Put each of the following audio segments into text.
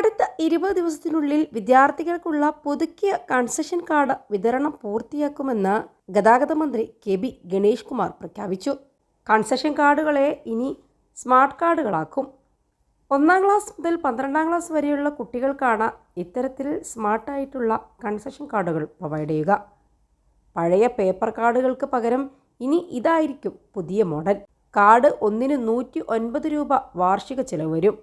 അടുത്ത ഇരുപത് ദിവസത്തിനുള്ളിൽ വിദ്യാർത്ഥികൾക്കുള്ള പുതുക്കിയ കൺസെഷൻ കാർഡ് വിതരണം പൂർത്തിയാക്കുമെന്ന് ഗതാഗത മന്ത്രി കെ ബി ഗണേഷ് കുമാർ പ്രഖ്യാപിച്ചു. കൺസെഷൻ കാർഡുകളെ ഇനി സ്മാർട്ട് കാർഡുകളാക്കും. ഒന്നാം ക്ലാസ് മുതൽ പന്ത്രണ്ടാം ക്ലാസ് വരെയുള്ള കുട്ടികൾക്കാണ് ഇത്തരത്തിൽ സ്മാർട്ടായിട്ടുള്ള കൺസെഷൻ കാർഡുകൾ പ്രൊവൈഡ് ചെയ്യുക. പഴയ പേപ്പർ കാർഡുകൾക്ക് പകരം ഇനി ഇതായിരിക്കും പുതിയ മോഡൽ. കാർഡ് ഒന്നിന് നൂറ്റി ഒൻപത് രൂപ വാർഷിക ചിലവ് വരും.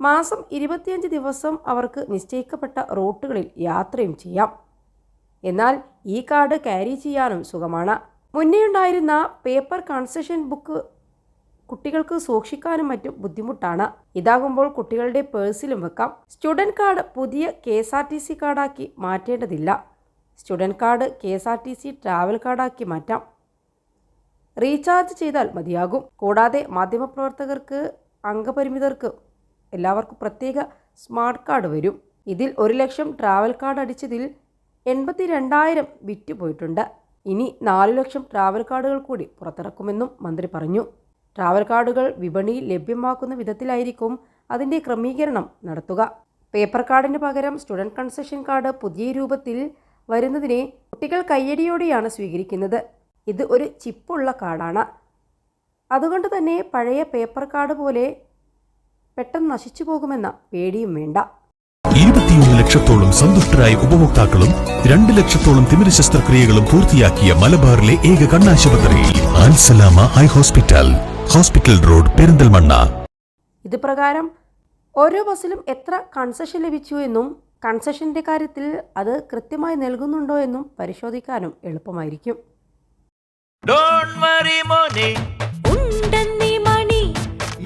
മാസം ഇരുപത്തിയഞ്ച് ദിവസം അവർക്ക് നിശ്ചയിക്കപ്പെട്ട റൂട്ടുകളിൽ യാത്രയും ചെയ്യാം. എന്നാൽ ഈ കാർഡ് ക്യാരി ചെയ്യാനും സുഖമാണ്. മുന്നേ ഉണ്ടായിരുന്ന പേപ്പർ കൺസെഷൻ ബുക്ക് കുട്ടികൾക്ക് സൂക്ഷിക്കാനും മറ്റും ബുദ്ധിമുട്ടാണ്. ഇതാകുമ്പോൾ കുട്ടികളുടെ പേഴ്സിലും വെക്കാം. സ്റ്റുഡന്റ് കാർഡ് പുതിയ K S R T C കാർഡാക്കി മാറ്റേണ്ടതില്ല. Student card K S R T C travel കാർഡാക്കി മാറ്റാം. റീചാർജ് ചെയ്താൽ മതിയാകും. കൂടാതെ മാധ്യമപ്രവർത്തകർക്ക് അംഗപരിമിതർക്ക് എല്ലാവർക്കും പ്രത്യേക സ്മാർട്ട് കാർഡ് വരും. ഇതിൽ ഒരു ലക്ഷം ട്രാവൽ കാർഡ് അടിച്ചതിൽ എൺപത്തി രണ്ടായിരം വിറ്റ് പോയിട്ടുണ്ട്. ഇനി നാല് ലക്ഷം ട്രാവൽ കാർഡുകൾ കൂടി പുറത്തിറക്കുമെന്നും മന്ത്രി പറഞ്ഞു. ട്രാവൽ കാർഡുകൾ വിപണിയിൽ ലഭ്യമാക്കുന്ന വിധത്തിലായിരിക്കും അതിന്റെ ക്രമീകരണം നടത്തുക. പേപ്പർ കാർഡിന് പകരം സ്റ്റുഡന്റ് കൺസെഷൻ കാർഡ് പുതിയ രൂപത്തിൽ വരുന്നതിനെ കുട്ടികൾ കയ്യടിയോടെയാണ് സ്വീകരിക്കുന്നത്. ഇത് ഒരു ചിപ്പുള്ള കാർഡാണ്. അതുകൊണ്ട് തന്നെ പഴയ പേപ്പർ കാർഡ് പോലെ പെട്ടെന്ന് നശിച്ചു പോകുമെന്ന പേടിയും വേണ്ട. ഇരുപത്തിയൊന്ന് ലക്ഷത്തോളം സന്തുഷ്ടരായ ഉപഭോക്താക്കളും രണ്ട് ലക്ഷത്തോളം തിമിര ശസ്ത്രക്രിയകളും പൂർത്തിയാക്കിയ മലബാറിലെ ഏക കണ്ണാശുപത്രി Al Salama eye hospital hospital road Perinthalmanna. ഇത് പ്രകാരം ഓരോ ബസ്സിലും എത്ര കൺസെഷൻ ലഭിച്ചു എന്നും കൺസെഷന്റെ കാര്യത്തിൽ അത് കൃത്യമായി നൽകുന്നുണ്ടോ എന്നും പരിശോധിക്കാനും എളുപ്പമായിരിക്കും.